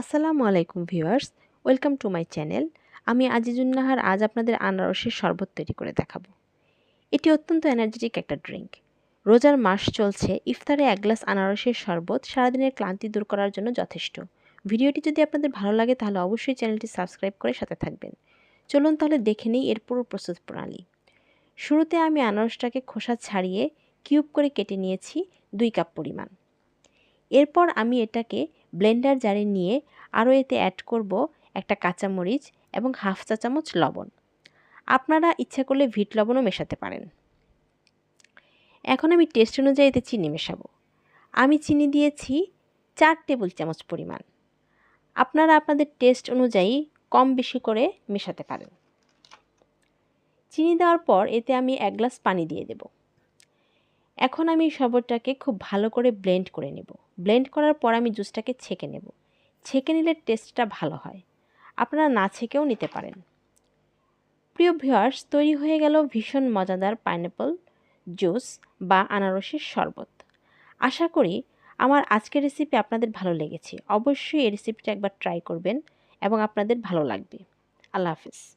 আসসালামু আলাইকুম viewers, welcome to my channel. আমি আজিজুন্নাহার, আজ আপনাদের আনারসের শরবত তৈরি করে দেখাবো। এটি অত্যন্ত এনার্জেটিক একটা ড্রিঙ্ক রোজার মাস চলছে, ইফতারে এক গ্লাস আনারসের শরবত সারাদিনের ক্লান্তি দূর করার জন্য যথেষ্ট। ভিডিওটি যদি আপনাদের ভালো লাগে, তাহলে অবশ্যই চ্যানেলটি সাবস্ক্রাইব করে সাথে থাকবেন। চলুন তাহলে দেখে নিই এর পুরো প্রস্তুত প্রণালী। শুরুতে আমি আনারসটাকে খোসা ছাড়িয়ে কিউব করে কেটে নিয়েছি দুই কাপ পরিমাণ। এরপর আমি এটাকে ব্লেন্ডার জারে নিয়ে আরও এতে অ্যাড করব একটা কাঁচামরিচ এবং হাফ চা চামচ লবণ। আপনারা ইচ্ছা করলে ভিট লবণও মেশাতে পারেন। এখন আমি টেস্ট অনুযায়ী এতে চিনি মেশাবো। আমি চিনি দিয়েছি চার টেবিল চামচ পরিমাণ। আপনারা আপনাদের টেস্ট অনুযায়ী কম বেশি করে মেশাতে পারেন। চিনি দেওয়ার পর এতে আমি এক গ্লাস পানি দিয়ে দেব। এখন আমি শরবতটাকে খুব ভালো করে ব্লেন্ড করে নেব। ব্লেন্ড করার পর আমি জুসটাকে ছেঁকে নেব। ছেঁকে নিলে টেস্টটা ভালো হয়। আপনারা না ছেঁকেও নিতে পারেন। প্রিয় ভিউয়ার্স তৈরি হয়ে গেল ভীষণ মজাদার পাইনঅ্যাপল জুস বা আনারসের শরবত। আশা করি আমার আজকের রেসিপি আপনাদের ভালো লেগেছে। অবশ্যই এই রেসিপিটা একবার ট্রাই করবেন এবং আপনাদের ভালো লাগবে। আল্লাহ হাফিজ।